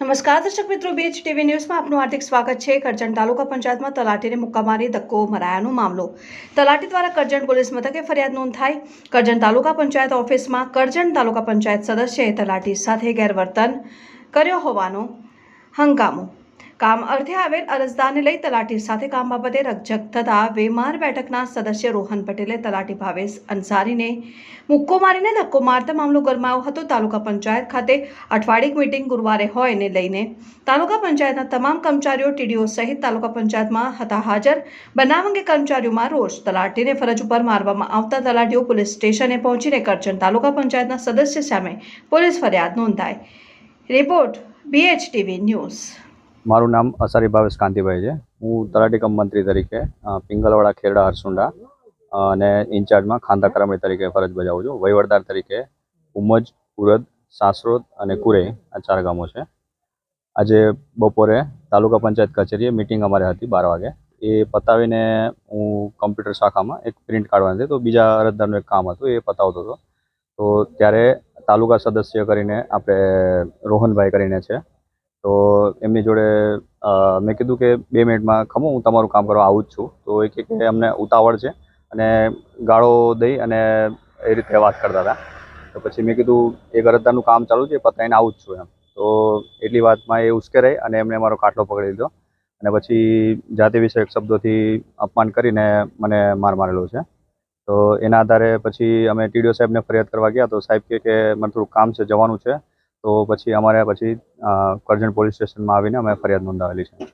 નમસ્કાર, દર્શક મિત્રો બીચ ટીવી ન્યૂઝમાં આપનું હાર્દિક સ્વાગત છે. કરજણ તાલુકા પંચાયતમાં તલાટીને મુક્કા મારી ધક્કો મરાયાનો મામલો. તલાટી દ્વારા કરજણ પોલીસ મથકે ફરિયાદ નોંધાઈ કરજણ તાલુકા પંચાયત ઓફિસમાં કરજણ તાલુકા પંચાયત સદસ્યએ તલાટી સાથે ગેરવર્તન કર્યો હોવાનો હંગામો. કામ અર્થે આવેલ અરજદારને લઈ તલાટી સાથે કામ બાબતે રકઝક થતા વેમાર બેઠકના સદસ્ય રોહન પટેલે તલાટી ભાવેશ અંસારીને મુક્કો મારીને ધક્કો મારતા મામલો ગરમાયો હતો. તાલુકા પંચાયત ખાતે અઠવાડિક મિટિંગ ગુરુવારે હોય ને લઈને તાલુકા પંચાયતના તમામ કર્મચારીઓ ટીડીઓ સહિત તાલુકા પંચાયતમાં હતા હાજર. બનાવ અંગે કર્મચારીઓમાં રોષ. તલાટીને ફરજ ઉપર મારવામાં આવતા તલાટીઓ પોલીસ સ્ટેશને પહોંચીને કરજણ તાલુકા પંચાયતના સદસ્ય સામે પોલીસ ફરિયાદ નોંધાઈ. Report BHTV news. મારું નામ અસારી ભાવેશ કાંતિભાઈ છે. હું તલાટી કમ મંત્રી તરીકે પિંગલવાડા ખેરડા હરસુંડા અને ઇન્ચાર્જમાં ખાંધા કરામણી તરીકે ફરજ બજાવું છું. વહીવટદાર તરીકે ઉમજ, ઉરદ, સાસરોદ અને કુરે આ ચાર ગામો છે. આજે બપોરે તાલુકા પંચાયત કચેરીએ મિટિંગ અમારે હતી બાર વાગે. એ પતાવીને હું કમ્પ્યુટર શાખામાં એક પ્રિન્ટ કાઢવાની હતી. તો બીજા અરજદારનું એક કામ હતું, એ પતાવતો હતો. તો ત્યારે તાલુકા સદસ્ય કરીને આપણે રોહનભાઈ કરીને છે તો એમની જોડે મેં કીધું કે બે મિનિટમાં ખમો, હું તમારું કામ કરવા આવું જ છું. તો એ કહે કે અમને ઉતાવળ છે અને ગાળો દઈ અને એ રીતે વાત કરતા હતા. તો પછી મેં કીધું એક અરજદારનું કામ ચાલુ છે પતાઈને આવું જ છું એમ. તો એટલી વાતમાં એ ઉશ્કેરાઈ અને એમણે મારો કાટલો પકડી લીધો અને પછી જાતિ વિષયક શબ્દોથી અપમાન કરીને મને માર મારેલો છે. તો એના આધારે પછી અમે ટીડીઓ સાહેબને ફરિયાદ કરવા ગયા તો સાહેબ કે મને થોડું કામ છે, જવાનું છે. તો પછી અમારે પછી કરજણ પોલીસ સ્ટેશનમાં આવીને અમે ફરિયાદ નોંધાવેલી છે.